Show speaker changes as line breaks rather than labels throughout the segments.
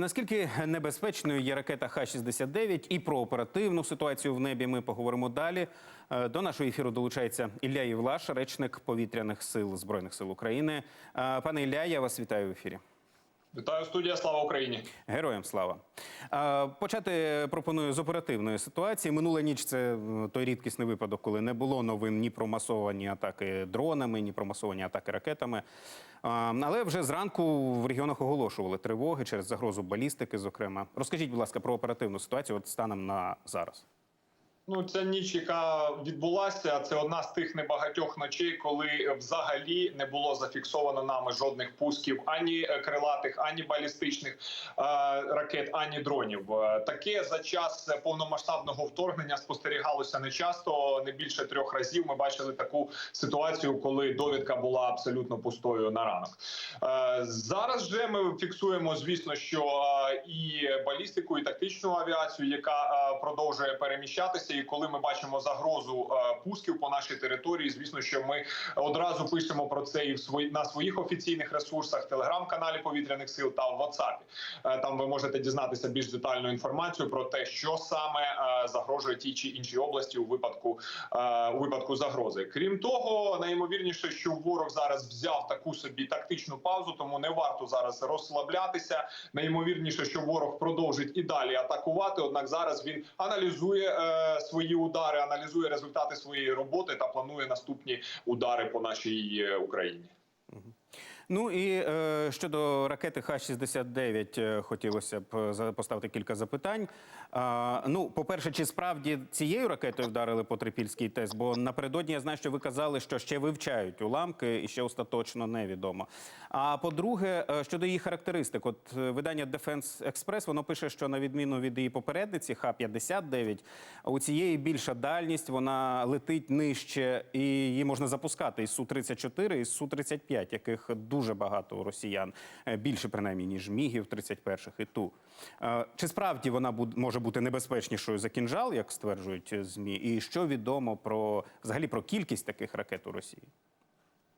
Наскільки небезпечною є ракета Х-69 і про оперативну ситуацію в небі ми поговоримо далі. Е, До нашого ефіру долучається Ілля Євлаш, речник повітряних сил Збройних сил України. Е, Пане Ілля, я вас вітаю в ефірі.
Вітаю студія. Слава Україні.
Героям слава. Почати пропоную з оперативної ситуації. Минула ніч це е, той рідкісний випадок, коли не було новин ні про масовані атаки дронами, ні про масовані атаки ракетами. Але вже зранку в регіонах оголошували тривоги через загрозу балістики. Зокрема, розкажіть, будь ласка, про оперативну ситуацію от станом на зараз.
Ну, ця ніч, яка відбулася, це одна з тих небагатьох ночей, коли взагалі не було зафіксовано нами жодних пусків ані крилатих, ані балістичних е, ракет, ані дронів. Е, Таке за час повномасштабного вторгнення спостерігалося не часто, не більше трьох разів. Ми бачили таку ситуацію, коли довідка була абсолютно пустою на ранок. Е, Зараз же ми фіксуємо, звісно, що і балістику, і тактичну авіацію, яка продовжує переміщатися. Коли ми бачимо загрозу е, пусків по нашій території, звісно, що ми одразу пишемо про це і в свої на своїх офіційних ресурсах, телеграм-каналі повітряних сил та в WhatsApp. Е, Там ви можете дізнатися більш детальну інформацію про те, що саме е, загрожує тій чи іншій області у випадку у випадку загрози. Крім того, найімовірніше, що ворог зараз взяв таку собі тактичну паузу, тому не варто зараз розслаблятися. Найімовірніше, що ворог продовжить і далі атакувати. Однак зараз він аналізує свої удари, аналізує результати своєї роботи та планує наступні удари по нашій е, Україні.
Ну і е, щодо ракети Х-69 е, хотілося б е, поставити кілька запитань. А, ну, по-перше, чи справді цією ракетою вдарили по Трипільський ТЕС? Бо напередодні я знаю, що ви казали, що ще вивчають уламки і ще остаточно невідомо. А по-друге, е, щодо її характеристик, от е, видання Defense Express, воно пише, що на відміну від її попередниці Х-59, у цієї більша дальність, вона летить нижче і її можна запускати із Су-34, і з Су-35, яких дуже багато у росіян, е, більше принаймні, ніж мігів 31-х і ту. Е, Чи справді вона може бути небезпечнішою за кінжал, як стверджують е, ЗМІ? І що відомо про взагалі про кількість таких ракет у Росії?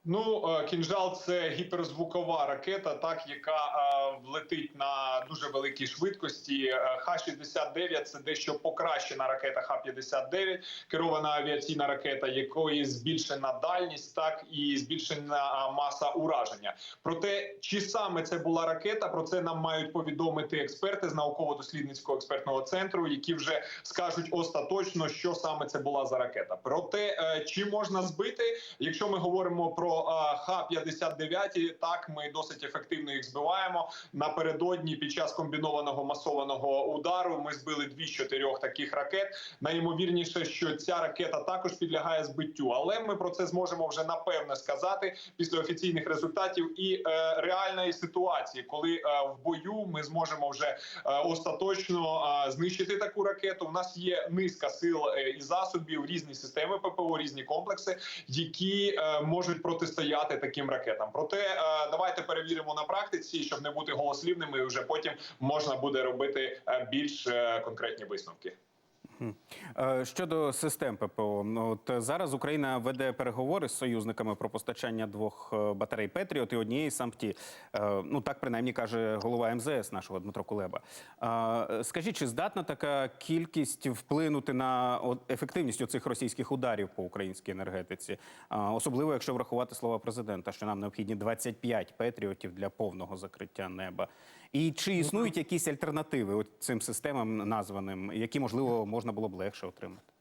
Ну, е, кінжал це гіперзвукова ракета, так яка е, летить на дуже великій швидкості. Е, Х-69 – це дещо покращена ракета Х-59, керована авіаційна ракета, якої збільшена дальність, так і збільшена маса ураження. Проте, чи саме це була ракета, про це нам мають повідомити експерти з науково-дослідницького експертного центру, які вже скажуть остаточно, що саме це була за ракета. Проте, чи можна збити, якщо ми говоримо про е, Х-59, так ми досить ефективно їх збиваємо. Напередодні під час комбінованого масованого удару ми збили дві з чотирьох таких ракет. Найімовірніше, що ця ракета також підлягає збиттю, але ми про це зможемо вже напевне сказати після офіційних результатів і е, реальної ситуації, коли е, в бою ми зможемо вже е, остаточно е, знищити таку ракету. У нас є низка сил е, і засобів, різні системи ППО, різні комплекси, які е, можуть протистояти таким ракетам. Проте е, давайте перевіримо на практиці, щоб не бути голослівними. і Вже потім можна буде робити е, більш е, конкретні висновки.
Е, Щодо систем ППО, от е, зараз Україна веде переговори з союзниками про постачання двох е, батарей Петріот і однієї сампті. Е, Ну так принаймні каже голова МЗС нашого Дмитро Кулеба. Скажіть, чи здатна така кількість вплинути на ефективність цих російських ударів по українській енергетиці? Особливо, якщо врахувати слова президента, що нам необхідні 25 Петріотів для повного закриття неба. І чи існують якісь альтернативи от цим системам названим, які можливо можна було б легше отримати?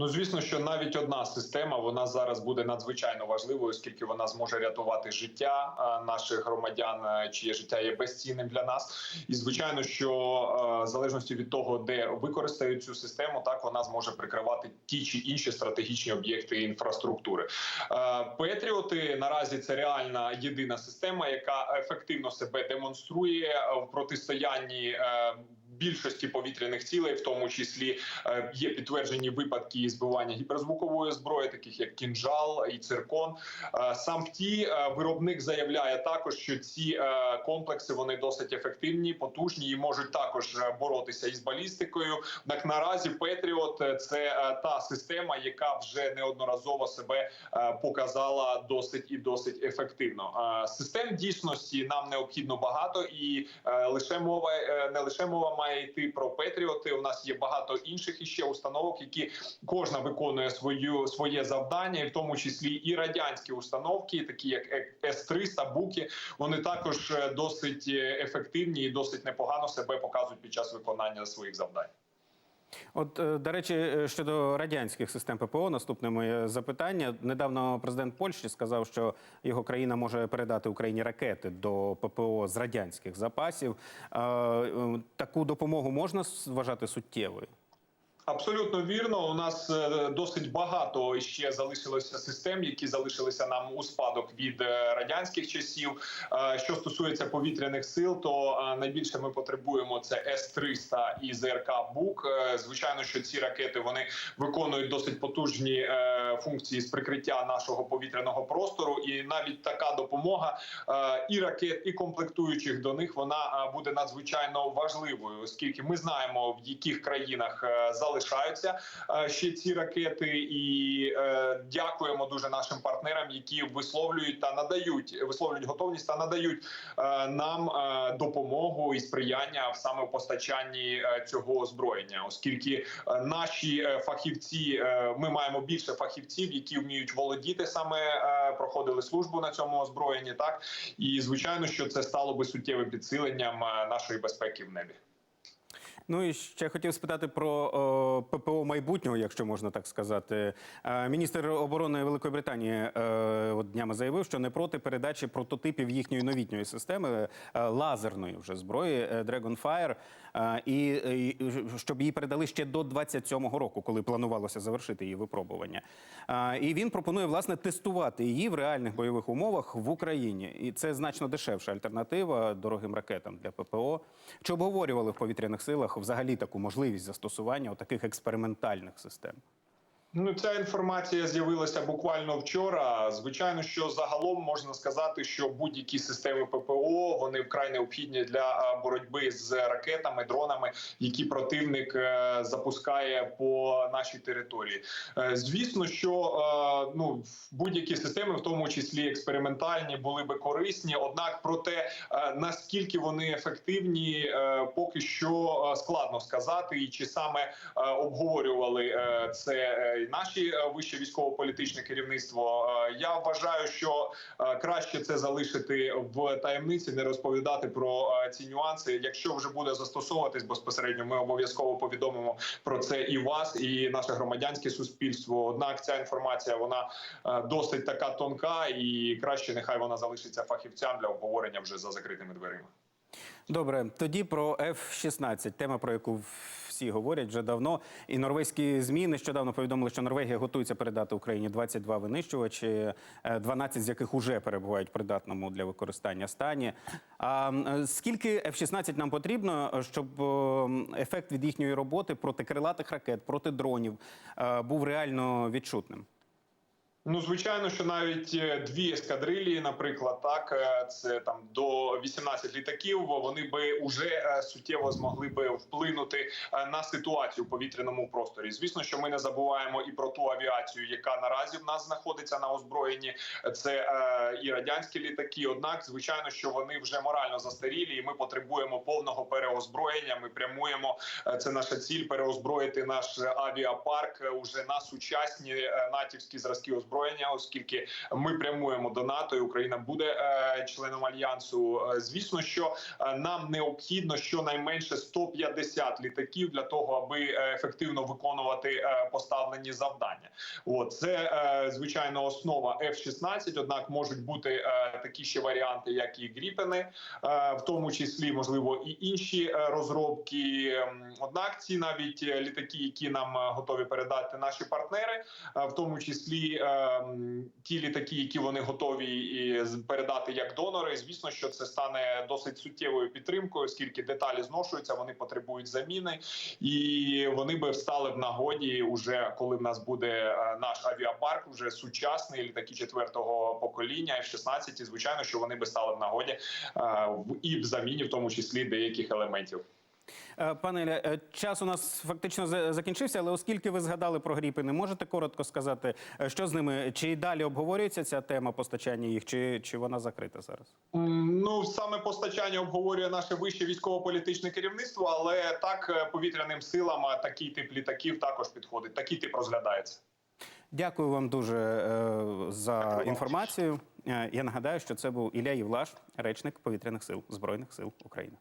Ну, звісно, що навіть одна система вона зараз буде надзвичайно важливою, оскільки вона зможе рятувати життя е, наших громадян, е, чиє життя є безцінним для нас. І звичайно, що е, в залежності від того, де використають цю систему, так вона зможе прикривати ті чи інші стратегічні об'єкти інфраструктури. Петріоти наразі це реальна єдина система, яка ефективно себе демонструє в протистоянні. Більшості повітряних цілей, в тому числі е, є підтверджені випадки збивання гіперзвукової зброї, таких як кінжал і циркон. Е, Сам ті е, виробник заявляє також, що ці комплекси вони досить ефективні, потужні і можуть також боротися із балістикою. Однак наразі Петріот це та система, яка вже неодноразово себе показала досить і досить ефективно. Систем дійсності нам необхідно багато, і лише мова не лише мова має йти про Петріоти. У нас є багато інших іще установок, які кожна виконує свою своє завдання, і в тому числі і радянські установки, такі як С-300, Буки. Вони також е, досить е, ефективні і досить непогано себе показують під час виконання своїх завдань.
От, е, до речі, е, щодо радянських систем ППО, наступне моє запитання. Недавно президент Польщі сказав, що його країна може передати Україні ракети до ППО з радянських запасів. Е, Таку допомогу можна вважати суттєвою?
Абсолютно вірно. У нас е, досить багато ще залишилося систем, які залишилися нам у спадок від е, радянських часів. Е, Що стосується повітряних сил, то найбільше ми потребуємо це С-300 і ЗРК БУК. Звичайно, що ці ракети вони виконують досить потужні функції з прикриття нашого повітряного простору, і навіть така допомога і ракет, і комплектуючих до них вона буде надзвичайно важливою, оскільки ми знаємо в яких країнах е, залишаються е, ще ці ракети, і е, дякуємо дуже нашим партнерам, які висловлюють та надають висловлюють готовність та надають е, нам допомогу і сприяння в саме постачанні цього озброєння, оскільки наші фахівці, ми маємо більше фахівців, які вміють володіти саме проходили службу на цьому озброєнні. Так і звичайно, що це стало би суттєвим підсиленням нашої безпеки в небі.
Ну і ще хотів спитати про ППО майбутнього, якщо можна так сказати. Е, Міністр оборони Великої Британії е, от днями заявив, що не проти передачі прототипів їхньої новітньої системи е, лазерної вже зброї Dragonfire, і, щоб її передали ще до 27-го року, коли планувалося завершити її випробування. І він пропонує власне тестувати її в реальних бойових умовах в Україні. І це значно дешевша альтернатива дорогим ракетам для ППО. Чи обговорювали в повітряних силах взагалі таку можливість застосування таких експериментальних систем?
Ну, ця інформація з'явилася буквально вчора. Звичайно, що загалом можна сказати, що будь-які системи ППО вони вкрай необхідні для е, боротьби з ракетами, дронами, які противник е, запускає по нашій території. Е, Звісно, що ну будь-які системи, в тому числі експериментальні, були би корисні. Однак про те, наскільки вони ефективні, поки що складно сказати, і чи саме обговорювали це наші е, вище військово-політичне керівництво. Е, Я вважаю, що е, краще це залишити в таємниці, не розповідати про ці нюанси. Якщо вже буде застосовуватись безпосередньо, ми обов'язково повідомимо про це і вас, і наше громадянське суспільство. Однак ця інформація вона досить така тонка, і краще нехай вона залишиться фахівцям для обговорення вже за закритими дверима.
Добре, тоді про F-16, тема, про яку всі говорять вже давно. І норвезькі змі нещодавно повідомили, що Норвегія готується передати Україні 22 винищувачі, е, 12 з яких уже перебувають в придатному для використання стані. А е, скільки F-16 нам потрібно, щоб е, ефект від їхньої роботи проти крилатих ракет, проти дронів е, був реально відчутним?
Ну, звичайно, що навіть е, дві ескадрилії, наприклад, так е, це там до 18 літаків. Вони би уже е, суттєво змогли би вплинути на ситуацію в повітряному просторі. Звісно, що ми не забуваємо і про ту авіацію, яка наразі в нас знаходиться на озброєнні. Це і радянські літаки. Однак, звичайно, що вони вже морально застарілі, і ми потребуємо повного переозброєння. Ми прямуємо. Це наша ціль переозброїти наш авіапарк уже на сучасні натівські зразки озброєння, оскільки ми прямуємо до НАТО, і Україна буде е, членом альянсу. Е, Звісно, що е, нам необхідно щонайменше 150 літаків для того, аби ефективно виконувати поставлені завдання. От це звичайно основа F-16, Однак можуть бути такі ще варіанти, як і Гріпени, в тому числі можливо і інші розробки. Однак ці навіть літаки, які нам готові передати наші партнери, в тому числі ті літаки, які вони готові і передати як донори. Звісно, що це стане досить суттєвою підтримкою, оскільки деталі зношуються, вони потребують заміни, і вони би встали в нагоді уже коли в нас буде е, наш авіапарк, вже сучасний літаки четвертого покоління F-16, і звичайно, що вони би стали в нагоді е, в- і в заміні, в тому числі деяких елементів.
Е, Пане Ілля, е, час у нас фактично закінчився, але оскільки ви згадали про гріпини, можете коротко сказати, е, що з ними? Чи далі обговорюється ця тема постачання їх, чи, чи вона закрита зараз?
Ну саме постачання обговорює наше вище військово-політичне керівництво, але так повітряним силам такий тип літаків також підходить. Такий тип розглядається.
Дякую вам дуже е, за
Дякую
інформацію. Я нагадаю, що це був Ілля Євлаш, речник повітряних сил Збройних сил України.